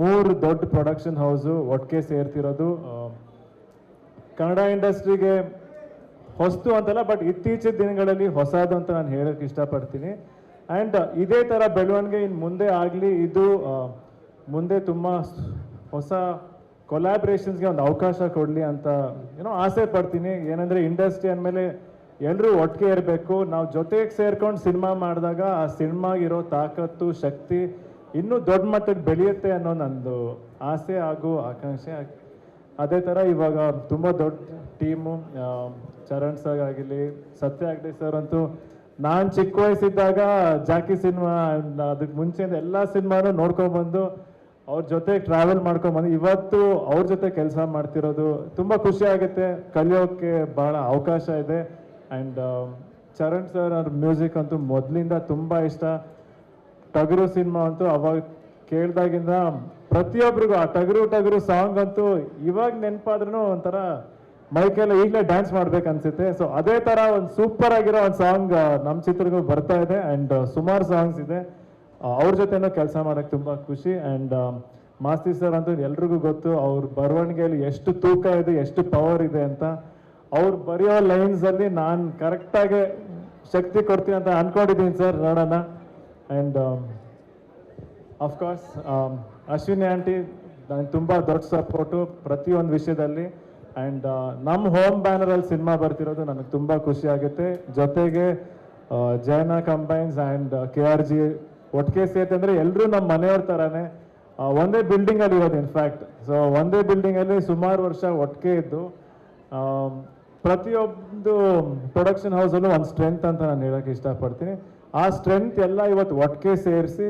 ಮೂರು ದೊಡ್ಡ production house ಒಟ್ಟಿಗೆ ಸೇರ್ತಿರೋದು ಕನ್ನಡ ಇಂಡಸ್ಟ್ರಿಗೆ ಹೊಸ್ತು ಅಂತಲ್ಲ ಬಟ್ ಇತ್ತೀಚಿನ ದಿನಗಳಲ್ಲಿ ಹೊಸದು ಅಂತ ನಾನು ಹೇಳಕ್ ಇಷ್ಟಪಡ್ತೀನಿ. ಆ್ಯಂಡ್ ಇದೇ ಥರ ಬೆಳವಣಿಗೆ ಇನ್ನು ಮುಂದೆ ಆಗಲಿ, ಇದು ಮುಂದೆ ತುಂಬ ಹೊಸ ಕೊಲಾಬ್ರೇಷನ್ಸ್ಗೆ ಒಂದು ಅವಕಾಶ ಕೊಡಲಿ ಅಂತ ಏನೋ ಆಸೆ ಪಡ್ತೀನಿ. ಏನಂದರೆ ಇಂಡಸ್ಟ್ರಿ ಅಂದಮೇಲೆ ಎಲ್ಲರೂ ಒಟ್ಟಿಗೆ ಇರಬೇಕು. ನಾವು ಜೊತೆಗೆ ಸೇರ್ಕೊಂಡು ಸಿನಿಮಾ ಮಾಡಿದಾಗ ಆ ಸಿನಿಮಾಗಿರೋ ತಾಕತ್ತು, ಶಕ್ತಿ ಇನ್ನೂ ದೊಡ್ಡ ಮಟ್ಟಕ್ಕೆ ಬೆಳೆಯುತ್ತೆ ಅನ್ನೋ ನಂದು ಆಸೆ ಹಾಗೂ ಆಕಾಂಕ್ಷೆ ಅದೇ ಥರ ಇವಾಗ ತುಂಬ ದೊಡ್ಡ ಟೀಮು ಚರಣ್ ಸರ್ ಆಗಿರಲಿ ಸತ್ಯ ಆಗಲಿ ಸರ್ ಅಂತೂ ನಾನು ಚಿಕ್ಕ ವಯಸ್ಸಿದ್ದಾಗ ಜಾಕಿ ಸಿನಿಮಾ ಅದಕ್ಕೆ ಮುಂಚೆಯಿಂದ ಎಲ್ಲ ಸಿನಿಮಾನು ನೋಡ್ಕೊಂಡ್ಬಂದು ಅವ್ರ ಜೊತೆ ಟ್ರಾವೆಲ್ ಮಾಡ್ಕೊಂಡ್ಬಂದು ಇವತ್ತು ಅವ್ರ ಜೊತೆ ಕೆಲಸ ಮಾಡ್ತಿರೋದು ತುಂಬ ಖುಷಿ ಆಗುತ್ತೆ. ಕಲಿಯೋಕ್ಕೆ ಬಹಳ ಅವಕಾಶ ಇದೆ. ಆ್ಯಂಡ್ ಚರಣ್ ಸರ್ ಅವ್ರ ಮ್ಯೂಸಿಕ್ ಅಂತೂ ಮೊದಲಿಂದ ತುಂಬ ಇಷ್ಟ. ಟಗರು ಸಿನಿಮಾ ಅಂತೂ ಅವಾಗ ಕೇಳ್ದಾಗಿಂದ ಪ್ರತಿಯೊಬ್ಬರಿಗೂ ಆ ಟಗರು ಟಗರು ಸಾಂಗ್ ಅಂತೂ ಇವಾಗ ನೆನಪಾದ್ರೂ ಒಂಥರ ಮೈಕೆಲ್ಲ ಈಗಲೇ ಡ್ಯಾನ್ಸ್ ಮಾಡ್ಬೇಕು ಅನ್ಸುತ್ತೆ ಸೊ ಅದೇ ತರ ಒಂದು ಸೂಪರ್ ಆಗಿರೋ ಒಂದು ಸಾಂಗ್ ನಮ್ಮ ಚಿತ್ರಗಳು ಬರ್ತಾ ಇದೆ ಅಂಡ್ ಸುಮಾರು ಸಾಂಗ್ಸ್ ಇದೆ. ಅವ್ರ ಜೊತೆನೂ ಕೆಲಸ ಮಾಡಕ್ ತುಂಬಾ ಖುಷಿ ಅಂಡ್ ಮಾಸ್ತಿ ಸರ್ ಅಂತೂ ಎಲ್ರಿಗೂ ಗೊತ್ತು, ಅವ್ರ ಬರವಣಿಗೆಯಲ್ಲಿ ಎಷ್ಟು ತೂಕ ಇದೆ, ಎಷ್ಟು ಪವರ್ ಇದೆ ಅಂತ. ಅವ್ರು ಬರೆಯೋ ಲೈನ್ಸ್ ಅಲ್ಲಿ ನಾನು ಕರೆಕ್ಟಾಗಿ ಶಕ್ತಿ ಕೊಡ್ತೀನಿ ಅಂತ ಅನ್ಕೊಂಡಿದ್ದೀನಿ ಸರ್ ನೋಡೋಣ. ಅಂಡ್ ಅಫ್ಕೋರ್ಸ್ ಅಶ್ವಿನಿ ಆಂಟಿ ನನಗೆ ತುಂಬ ದೊಡ್ಡ ಸಪೋರ್ಟು ಪ್ರತಿಯೊಂದು ವಿಷಯದಲ್ಲಿ. ಆ್ಯಂಡ್ ನಮ್ಮ ಹೋಮ್ ಬ್ಯಾನರಲ್ಲಿ ಸಿನಿಮಾ ಬರ್ತಿರೋದು ನನಗೆ ತುಂಬ ಖುಷಿ ಆಗುತ್ತೆ. ಜೊತೆಗೆ Jaina combines and K R G ಒಟ್ಟಿಗೆ ಸೇರ್ತೆ ಅಂದರೆ ಎಲ್ಲರೂ ನಮ್ಮ ಮನೆಯವ್ರ ಥರನೇ ಒಂದೇ ಬಿಲ್ಡಿಂಗಲ್ಲಿ ಇರೋದು ಇನ್ಫ್ಯಾಕ್ಟ್ ಸೊ ಒಂದೇ ಬಿಲ್ಡಿಂಗಲ್ಲಿ ಸುಮಾರು ವರ್ಷ ಒಟ್ಟಿಗೆ ಇದ್ದು ಪ್ರತಿಯೊಂದು ಪ್ರೊಡಕ್ಷನ್ ಹೌಸಲ್ಲೂ ಒಂದು ಸ್ಟ್ರೆಂತ್ ಅಂತ ನಾನು ಹೇಳಕ್ಕೆ ಇಷ್ಟಪಡ್ತೀನಿ. ಆ ಸ್ಟ್ರೆಂತ್ ಎಲ್ಲ ಇವತ್ತು ಒಟ್ಟಿಗೆ ಸೇರಿಸಿ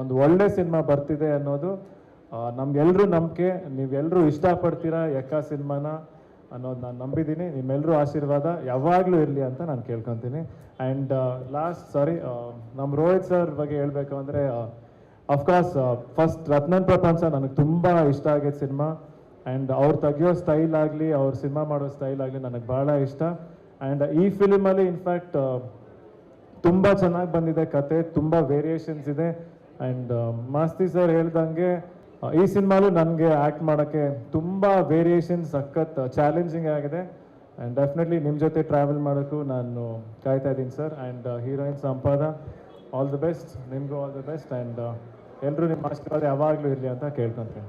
ಒಂದು ಒಳ್ಳೆ ಸಿನಿಮಾ ಬರ್ತಿದೆ ಅನ್ನೋದು ನಮ್ಗೆಲ್ಲರೂ ನಂಬಿಕೆ. ನೀವೆಲ್ಲರೂ ಇಷ್ಟಪಡ್ತೀರಾ ಎಕ್ಕ ಸಿನಿಮಾನ ಅನ್ನೋದು ನಾನು ನಂಬಿದ್ದೀನಿ. ನಿಮ್ಮೆಲ್ಲರೂ ಆಶೀರ್ವಾದ ಯಾವಾಗಲೂ ಇರಲಿ ಅಂತ ನಾನು ಕೇಳ್ಕೊತೀನಿ. ಆ್ಯಂಡ್ ಲಾಸ್ಟ್ ಸಾರಿ ನಮ್ಮ ರೋಹಿತ್ ಸರ್ ಬಗ್ಗೆ ಹೇಳಬೇಕು ಅಂದರೆ ಅಫ್ಕೋರ್ಸ್ ಫಸ್ಟ್ ರತ್ನನ್ ಪ್ರಪಂಚ ನನಗೆ ತುಂಬ ಇಷ್ಟ ಆಗಿದ್ದ ಸಿನಿಮಾ ಆ್ಯಂಡ್ ಅವ್ರು ತೆಗೆಯೋ ಸ್ಟೈಲ್ ಆಗಲಿ, ಅವ್ರ ಸಿನಿಮಾ ಮಾಡೋ ಸ್ಟೈಲ್ ಆಗಲಿ ನನಗೆ ಭಾಳ ಇಷ್ಟ. ಆ್ಯಂಡ್ ಈ ಫಿಲಿಮಲ್ಲಿ ಇನ್ಫ್ಯಾಕ್ಟ್ ತುಂಬ ಚೆನ್ನಾಗಿ ಬಂದಿದೆ ಕತೆ, ತುಂಬ ವೇರಿಯೇಷನ್ಸ್ ಇದೆ. ಆ್ಯಂಡ್ ಮಾಸ್ತಿ ಸರ್ ಹೇಳ್ದಂಗೆ ಈ ಸಿನಿಮಾಲು ನನಗೆ ಆ್ಯಕ್ಟ್ ಮಾಡೋಕ್ಕೆ ತುಂಬ ವೇರಿಯೇಷನ್ ಸಖತ್ ಚಾಲೆಂಜಿಂಗ್ ಆಗಿದೆ. ಆ್ಯಂಡ್ ಡೆಫಿನೆಟ್ಲಿ ನಿಮ್ಮ ಜೊತೆ ಟ್ರಾವೆಲ್ ಮಾಡೋಕ್ಕೂ ನಾನು ಕಾಯ್ತಾ ಇದ್ದೀನಿ sir and heroine Sampada all the best ನಿಮಗೂ ಆಲ್ ದ ಬೆಸ್ಟ್ ಆ್ಯಂಡ್ ಎಲ್ಲರೂ ನಿಮ್ಮ ಆಶೀರ್ವಾದ ಯಾವಾಗಲೂ ಇರಲಿ ಅಂತ ಕೇಳ್ಕೊತೀನಿ.